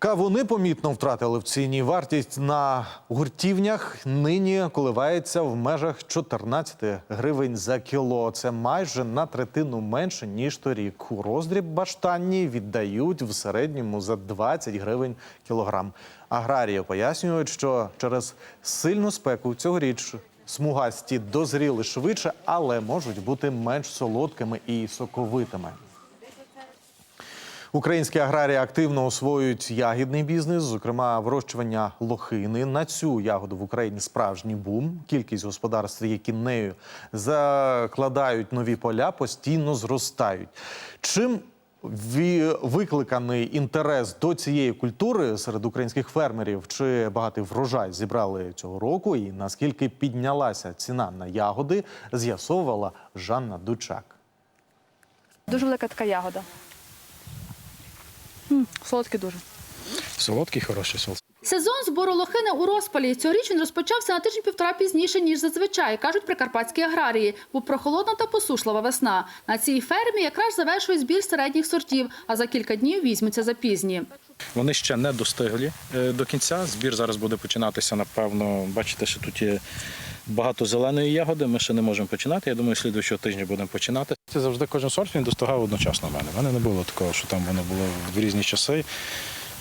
Кавуни помітно втратили в ціні. Вартість на гуртівнях нині коливається в межах 14 гривень за кіло. Це майже на третину менше ніж торік. У роздріб баштанні віддають в середньому за 20 гривень кілограм. Аграрії пояснюють, що через сильну спеку цьогоріч смугасті дозріли швидше, але можуть бути менш солодкими і соковитими. Українські аграрії активно освоюють ягідний бізнес, зокрема вирощування лохини. На цю ягоду в Україні справжній бум. Кількість господарств, які нею закладають нові поля, постійно зростають. Чим викликаний інтерес до цієї культури серед українських фермерів? Чи багатий врожай зібрали цього року? І наскільки піднялася ціна на ягоди, з'ясовувала Жанна Дучак. Дуже велика така ягода. Солодкий дуже. Солодкий, хороший солод. Сезон збору лохини у розпалі. Цьогоріч він розпочався на тиждень-півтора пізніше, ніж зазвичай, кажуть прикарпатські аграрії, бо прохолодна та посушлива весна. На цій фермі якраз завершують збір середніх сортів, а за кілька днів візьмуться за пізні. Вони ще не достигли е, до кінця. Збір зараз буде починатися, напевно. Бачите, що тут є багато зеленої ягоди. Ми ще не можемо починати. Я думаю, слідуючого тижня будемо починати. Це завжди кожен сорт він достигав одночасно в мене. В мене не було такого, що там воно було в різні часи.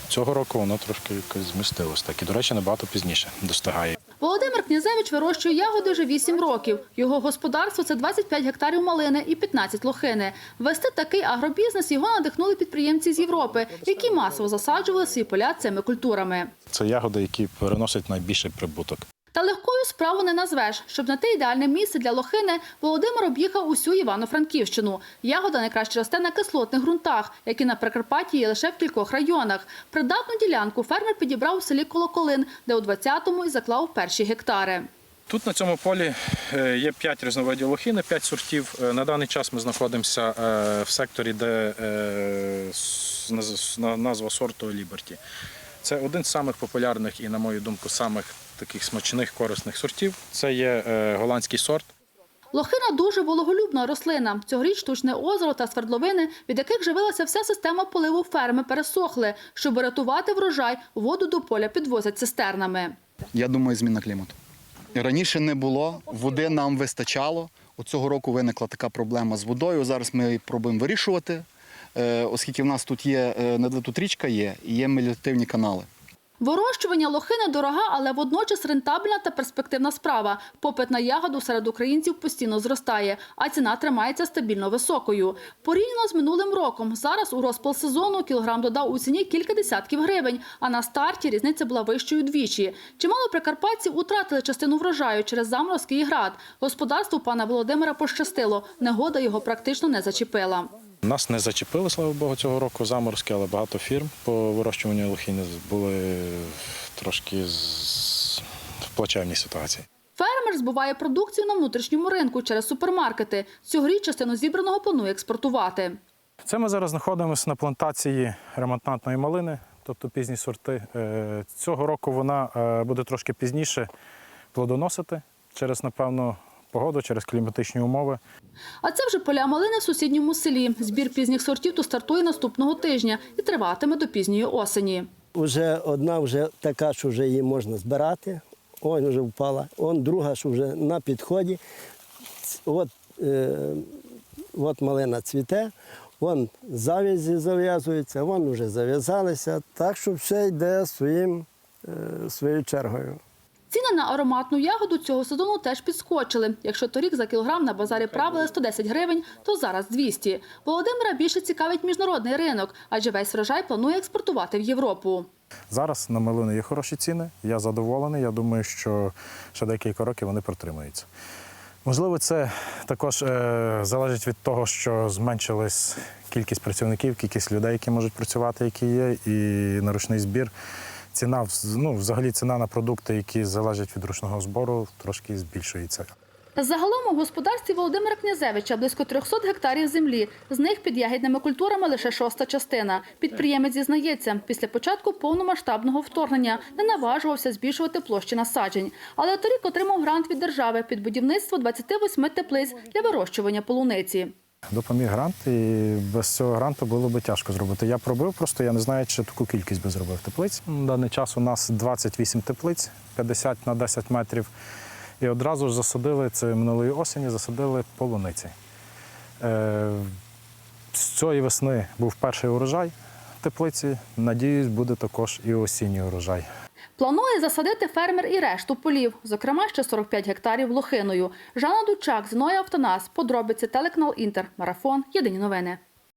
Цього року воно трошки якось змістилось. Так і, до речі, набагато пізніше достигає. Володимир Князевич вирощує ягоди вже 8 років. Його господарство це 25 гектарів малини і 15 лохини. Вести такий агробізнес його надихнули підприємці з Європи, які масово засаджували свої поля цими культурами. Це ягоди, які переносять найбільший прибуток. Та легкою справу не назвеш. Щоб знайти ідеальне місце для лохини, Володимир об'їхав усю Івано-Франківщину. Ягода найкраще росте на кислотних ґрунтах, які на Прикарпатті є лише в кількох районах. Придатну ділянку фермер підібрав у селі Колоколин, де у 20-му і заклав перші гектари. Тут на цьому полі е, є 5 різновидів лохини, 5 сортів. Е, На даний час ми знаходимося е, в секторі, де на- назва сорту Ліберті. Це один з самих популярних і, на мою думку, самих таких смачних, корисних сортів. Це є е, голландський сорт. Лохина дуже вологолюбна рослина. Цьогоріч штучне озеро та свердловини, від яких живилася вся система поливу ферми, пересохли. Щоб рятувати врожай, воду до поля підвозять цистернами. Я думаю, зміна клімату. Раніше не було, води нам вистачало. От цього року виникла така проблема з водою. Зараз ми її пробуємо вирішувати, оскільки в нас тут є е, тут річка є і є меліоративні канали. Вирощування лохини дорога, але водночас рентабельна та перспективна справа. Попит на ягоду серед українців постійно зростає, а ціна тримається стабільно високою. Порівняно з минулим роком. Зараз у розпал сезону кілограм додав у ціні кілька десятків гривень, а на старті різниця була вищою двічі. Чимало прикарпатців утратили частину врожаю через заморозки і град. Господарству пана Володимира пощастило. Негода його практично не зачепила. Нас не зачепили, слава Богу, цього року заморозки, але багато фірм по вирощуванню лохини були трошки з... в плачевній ситуації. Фермер збуває продукцію на внутрішньому ринку через супермаркети. Цьогоріч частину зібраного планує експортувати. Це ми зараз знаходимося на плантації ремонтантної малини, тобто пізні сорти. Е, Цього року вона е, буде трошки пізніше плодоносити через, напевно, погоду, через кліматичні умови. А це вже поля малини в сусідньому селі. Збір пізніх сортів тут стартує наступного тижня і триватиме до пізньої осені. Вже одна вже така, що вже її можна збирати. Ось вже впала. Он друга, що вже на підході. От, е, от малина цвіте, вон зав'язі зав'язуються, вон вже зав'язалися. Так що все йде своїм, е, своєю чергою. Ціни на ароматну ягоду цього сезону теж підскочили. Якщо торік за кілограм на базарі правили 110 гривень, то зараз 200. Володимира більше цікавить міжнародний ринок, адже весь врожай планує експортувати в Європу. Зараз на малини є хороші ціни. Я задоволений. Я думаю, що ще декілька років вони протримаються. Можливо, це також е, залежить від того, що зменшилась кількість працівників, кількість людей, які можуть працювати, які є, і на ручний збір. Ціна ну, взагалі ціна на продукти, які залежать від ручного збору, трошки збільшується. Загалом у господарстві Володимира Князевича близько 300 гектарів землі. З них під ягідними культурами лише шоста частина. Підприємець зізнається, після початку повномасштабного вторгнення не наважувався збільшувати площі насаджень. Але торік отримав грант від держави під будівництво 28 теплиць для вирощування полуниці. Допоміг грант, і без цього гранту було би тяжко зробити. Я пробив, просто я не знаю, чи таку кількість би зробив теплиць. На даний час у нас 28 теплиць, 50 на 10 метрів. І одразу ж засадили це минулої осені, засадили полуниці. Е, з цієї весни був перший урожай теплиці. Надіюсь, буде також і осінній урожай. Планує засадити фермер і решту полів, зокрема ще 45 гектарів лохиною. Жанна Дучак, Зіноя Автонас, подробиці телеканал Інтер, Марафон, Єдині новини.